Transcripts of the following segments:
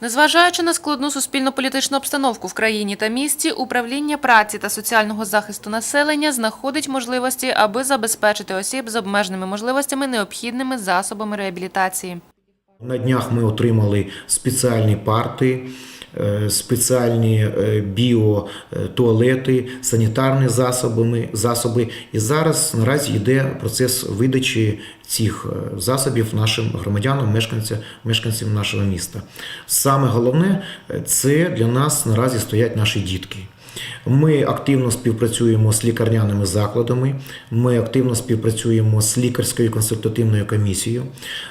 Незважаючи на складну суспільно-політичну обстановку в країні та місті, управління праці та соціального захисту населення знаходить можливості, аби забезпечити осіб з обмеженими можливостями необхідними засобами реабілітації. На днях ми отримали спеціальні парти, спеціальні е, біотуалети, санітарні засоби, засоби. І зараз наразі йде процес видачі цих е, засобів нашим громадянам, мешканцям, мешканцям нашого міста. Саме головне е, це для нас наразі стоять наші дітки. Ми активно співпрацюємо з лікарняними закладами. Ми активно співпрацюємо з лікарською консультативною комісією.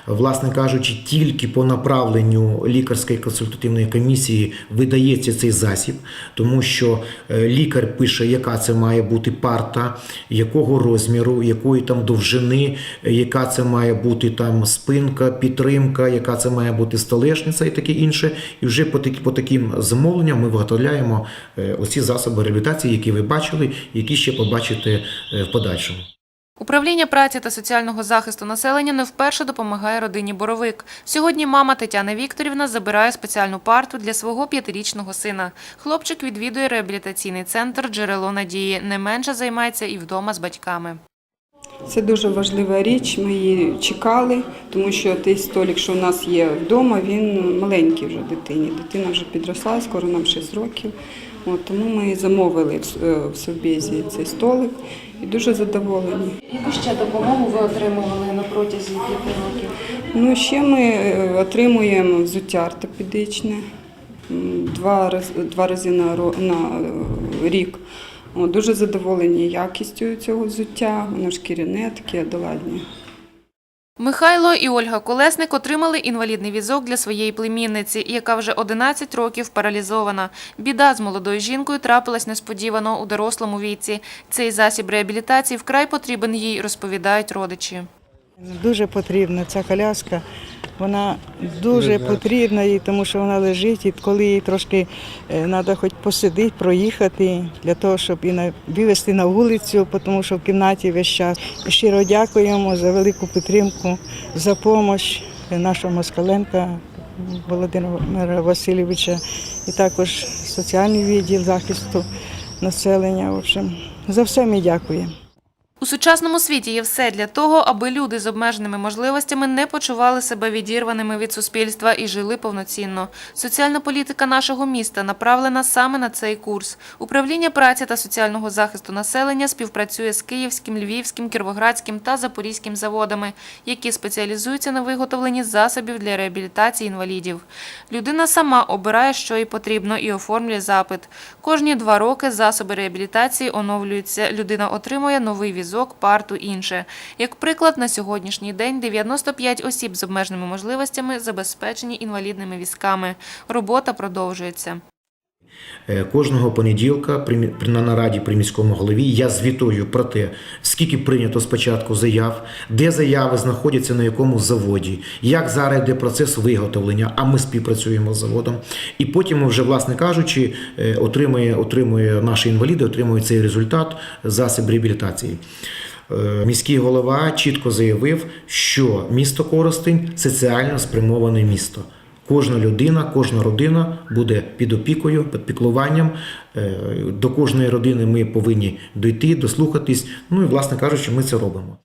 Власне кажучи, тільки по направленню лікарської консультативної комісії видається цей засіб, тому що е, лікар пише, яка це має бути парта, якого розміру, якої там довжини, е, яка це має бути там спинка, підтримка, яка це має бути столешниця і таке інше. І вже по, таким замовленням ми виготовляємо е, оці засоби реабілітації, які ви бачили, які ще побачите е, в подальшому. Управління праці та соціального захисту населення не вперше допомагає родині Боровик. Сьогодні мама Тетяна Вікторівна забирає спеціальну парту для свого п'ятирічного сина. Хлопчик відвідує реабілітаційний центр Джерело надії. Не менше займається і вдома з батьками. Це дуже важлива річ. Ми її чекали, тому що той столик, що у нас є вдома, він маленький вже дитині. Дитина вже підросла, скоро нам 6 років. От, тому ми замовили в, е, Совбезі цей столик і дуже задоволені. Яку ще допомогу ви отримували на протязі п'яти років? Ну, ще ми е, отримуємо взуття ортопедичне два, раз, два рази на, на е, рік. От, дуже задоволені якістю цього взуття, воно шкіряне, таке доладне. Михайло і Ольга Колесник отримали інвалідний візок для своєї племінниці, яка вже 11 років паралізована. Біда з молодою жінкою трапилась несподівано у дорослому віці. Цей засіб реабілітації вкрай потрібен їй, розповідають родичі. Дуже потрібна ця коляска. Вона дуже потрібна їй, тому що вона лежить, і коли їй трошки треба хоч посидіти, проїхати, для того, щоб і на, вивезти на вулицю, тому що в кімнаті весь час. І щиро дякуємо за велику підтримку, за допомогу нашого Москаленка Володимира Васильовича і також соціальний відділ захисту населення. В общем, за все ми дякуємо. У сучасному світі є все для того, аби люди з обмеженими можливостями не почували себе відірваними від суспільства і жили повноцінно. Соціальна політика нашого міста направлена саме на цей курс. Управління праці та соціального захисту населення співпрацює з Київським, Львівським, Кіровоградським та Запорізьким заводами, які спеціалізуються на виготовленні засобів для реабілітації інвалідів. Людина сама обирає, що їй потрібно, і оформлює запит. Кожні два роки засоби реабілітації оновлюються. Людина отримує новий візок, парту інше. Як приклад, на сьогоднішній день 95 осіб з обмеженими можливостями забезпечені інвалідними візками. Робота продовжується. Е, Кожного понеділка при на нараді при міському голові я звітую про те, скільки прийнято спочатку заяв, де заяви знаходяться на якому заводі, як зараз йде процес виготовлення, а ми співпрацюємо з заводом. І потім, вже, власне кажучи, е, отримує, отримує наші інваліди, отримують цей результат засіб реабілітації. Е, Міський голова чітко заявив, що місто Коростень соціально спрямоване місто. Кожна людина, кожна родина буде під опікою, під піклуванням. Е, До кожної родини ми повинні дойти, дослухатись. Ну і, власне кажучи, ми це робимо.